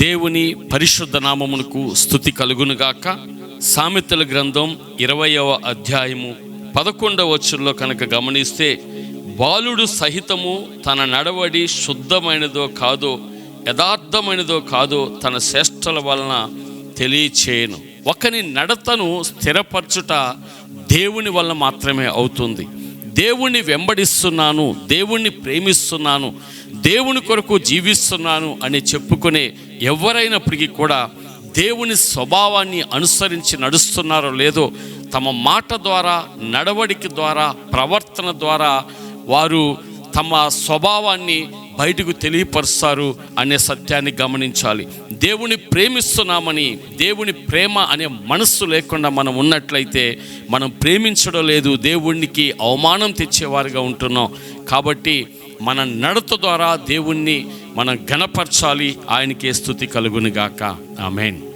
దేవుని పరిశుద్ధ నామమునకు స్థుతి కలుగునుగాక. సామెతల గ్రంథం ఇరవయవ అధ్యాయము పదకొండవ వచ్చుల్లో కనుక గమనిస్తే బాలుడు సహితము తన నడవడి శుద్ధమైనదో కాదో యథార్థమైనదో కాదో తన శ్రేష్టల వలన తెలియచేయను. ఒకని నడతను స్థిరపరచుట దేవుని వల్ల మాత్రమే అవుతుంది. దేవుణ్ణి వెంబడిస్తున్నాను దేవుణ్ణి ప్రేమిస్తున్నాను దేవుని కొరకు జీవిస్తున్నాను అని చెప్పుకునే ఎవరైనప్పటికీ కూడా దేవుని స్వభావాన్ని అనుసరించి నడుస్తున్నారో లేదో తమ మాట ద్వారా నడవడిక ద్వారా ప్రవర్తన ద్వారా వారు తమ స్వభావాన్ని బయటకు తెలియపరుస్తారు అనే సత్యాన్ని గమనించాలి. దేవుని ప్రేమిస్తున్నామని దేవుని ప్రేమ అనే మనస్సు లేకుండా మనం ఉన్నట్లయితే మనం ప్రేమించడం లేదు దేవునికి అవమానం తెచ్చేవారుగా ఉంటున్నాం. కాబట్టి మన నడత ద్వారా దేవుణ్ణి మనం గణపరచాలి ఆయనకే స్థుతి కలుగునుగాక. ఆమెన్.